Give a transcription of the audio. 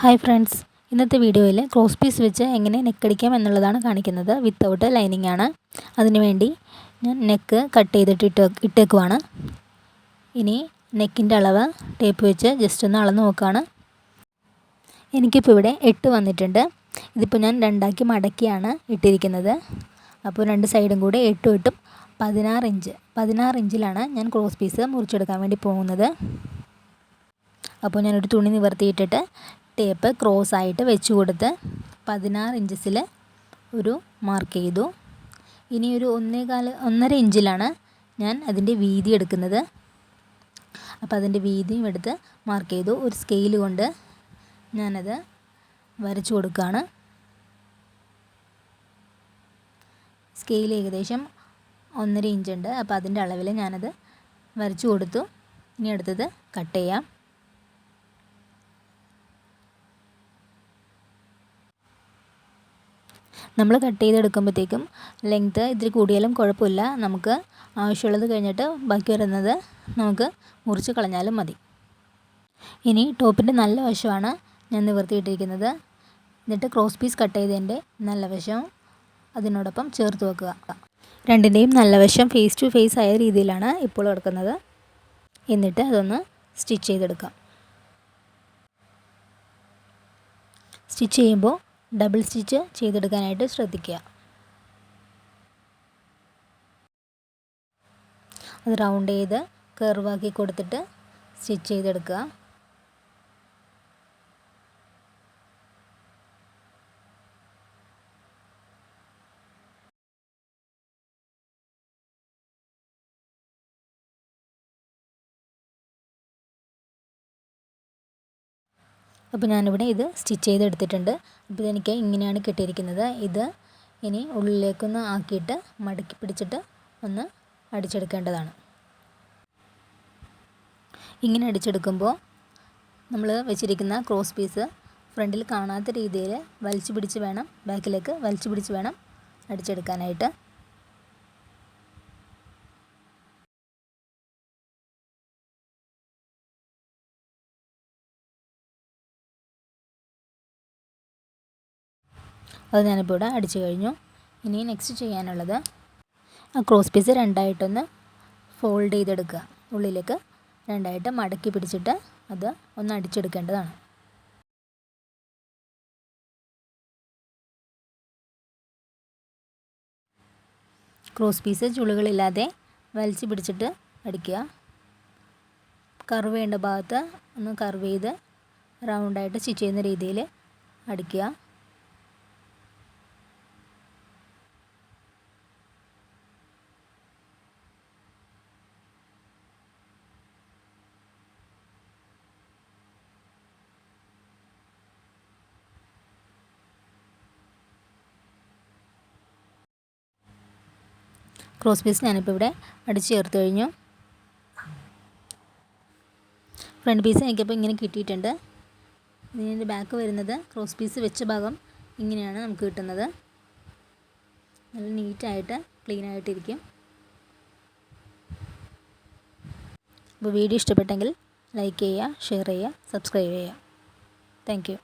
Hi friends ഇന്നത്തെ വീഡിയോയിൽ cross piece വെച്ച് എങ്ങനെ നെക്കടിക്കാം എന്നുള്ളതാണ് കാണിക്കുന്നത്. വിത്തൗട്ട് ലൈനിങ് ആണ്. അതിനുവേണ്ടി ഞാൻ നെക്ക് കട്ട് ചെയ്തിട്ട് ഇട്ട് ഇട്ടേക്കുവാണ്. ഇനി നെക്കിന്റെ അളവ് ടേപ്പ് വെച്ച് ജസ്റ്റ് ഒന്ന് അളന്ന് നോക്കുകയാണ് എനിക്കിപ്പോൾ ഇവിടെ എട്ട് വന്നിട്ടുണ്ട്. ഇതിപ്പോൾ ഞാൻ രണ്ടാക്കി മടക്കിയാണ് ഇട്ടിരിക്കുന്നത്. അപ്പോൾ രണ്ട് സൈഡും കൂടി എട്ടും എട്ടും പതിനാറ് ഇഞ്ച് പതിനാറ് ഇഞ്ചിലാണ് ഞാൻ ക്രോസ് പീസ് മുറിച്ചെടുക്കാൻ വേണ്ടി പോകുന്നത്. അപ്പോൾ ഞാനൊരു തുണി നിവർത്തിയിട്ടിട്ട് ടേപ്പ് ക്രോസ് ആയിട്ട് വെച്ച് കൊടുത്ത് പതിനാറ് ഇഞ്ചസിൽ ഒരു മാർക്ക് ചെയ്തു. ഇനി ഒരു ഒന്നേകാൽ ഒന്നര ഇഞ്ചിലാണ് ഞാൻ അതിന്റെ വീതി എടുക്കുന്നത്. അപ്പോൾ അതിന്റെ വീതിയും എടുത്ത് മാർക്ക് ചെയ്തു. ഒരു സ്കെയിൽ കൊണ്ട് ഞാനത് വരച്ചു കൊടുക്കുകയാണ്. സ്കെയിൽ ഏകദേശം ഒന്നര ഇഞ്ച് ഉണ്ട്. അപ്പോൾ അതിന്റെ അളവിൽ ഞാനത് വരച്ചു കൊടുത്തു. ഇനി അടുത്തത് കട്ട് ചെയ്യാം. നമ്മൾ കട്ട് ചെയ്തെടുക്കുമ്പോഴത്തേക്കും ലെങ്ത്ത് ഇത്തിരി കൂടിയാലും കുഴപ്പമില്ല. നമുക്ക് ആവശ്യമുള്ളത് കഴിഞ്ഞിട്ട് ബാക്കി വരുന്നത് നമുക്ക് മുറിച്ച് കളഞ്ഞാലും മതി. ഇനി ടോപ്പിന്റെ നല്ല വശമാണ് ഞാൻ നിവർത്തിയിട്ടിരിക്കുന്നത്. എന്നിട്ട് ക്രോസ് പീസ് കട്ട് ചെയ്തതിന്റെ നല്ല വശം അതിനോടൊപ്പം ചേർത്ത് വെക്കുക. രണ്ടിന്റെയും നല്ല വശം ഫേസ് ടു ഫേസ് ആയ രീതിയിലാണ് ഇപ്പോൾ കിടക്കുന്നത്. എന്നിട്ട് അതൊന്ന് സ്റ്റിച്ച് ചെയ്തെടുക്കാം. സ്റ്റിച്ച് ചെയ്യുമ്പോൾ ഡബിൾ സ്റ്റിച്ച് ചെയ്തെടുക്കാനായിട്ട് ശ്രദ്ധിക്കുക. അത് റൗണ്ട് ചെയ്ത് കർവാക്കി കൊടുത്തിട്ട് സ്റ്റിച്ച് ചെയ്തെടുക്കുക. അപ്പോൾ ഞാനിവിടെ ഇത് സ്റ്റിച്ച് ചെയ്തെടുത്തിട്ടുണ്ട്. അപ്പോൾ ഇതെനിക്ക് ഇങ്ങനെയാണ് കിട്ടിയിരിക്കുന്നത്. ഇത് ഇനി ഉള്ളിലേക്കൊന്ന് ആക്കിയിട്ട് മടക്കി പിടിച്ചിട്ട് ഒന്ന് അടിച്ചെടുക്കേണ്ടതാണ്. ഇങ്ങനെ അടിച്ചെടുക്കുമ്പോൾ നമ്മൾ വെച്ചിരിക്കുന്ന ക്രോസ് പീസ് ഫ്രണ്ടിൽ കാണാത്ത രീതിയിൽ വലിച്ചു പിടിച്ച് വേണം ബാക്കിലേക്ക് വലിച്ചു പിടിച്ച് വേണം അടിച്ചെടുക്കാനായിട്ട്. അത് ഞാനിപ്പോൾ ഇവിടെ അടിച്ചു കഴിഞ്ഞു. ഇനി നെക്സ്റ്റ് ചെയ്യാനുള്ളത് ആ ക്രോസ് പീസ് രണ്ടായിട്ടൊന്ന് ഫോൾഡ് ചെയ്തെടുക്കുക. ഉള്ളിലേക്ക് രണ്ടായിട്ട് മടക്കി പിടിച്ചിട്ട് അത് ഒന്ന് അടിച്ചെടുക്കേണ്ടതാണ്. ക്രോസ് പീസ് ചുളികളില്ലാതെ വലിച്ചു പിടിച്ചിട്ട് അടിക്കുക. കർവ് ചെയ്യേണ്ട ഭാഗത്ത് ഒന്ന് കർവ് ചെയ്ത് റൗണ്ടായിട്ട് സ്റ്റിച്ച് ചെയ്യുന്ന രീതിയിൽ അടിക്കുക. ക്രോസ് പീസ് ഞാനിപ്പോൾ ഇവിടെ അടിച്ച് ചേർത്ത് കഴിഞ്ഞു. ഫ്രണ്ട് പീസ് എനിക്കിപ്പോൾ ഇങ്ങനെ കിട്ടിയിട്ടുണ്ട്. ഇതിന്റെ ബാക്ക് വരുന്നത് ക്രോസ് പീസ് വെച്ച ഭാഗം ഇങ്ങനെയാണ് നമുക്ക് കിട്ടുന്നത്. നല്ല നീറ്റായിട്ട് ക്ലീൻ ആയിട്ടിരിക്കും. അപ്പോൾ വീഡിയോ ഇഷ്ടപ്പെട്ടെങ്കിൽ ലൈക്ക് ചെയ്യുക ഷെയർ ചെയ്യുക സബ്സ്ക്രൈബ് ചെയ്യുക. താങ്ക്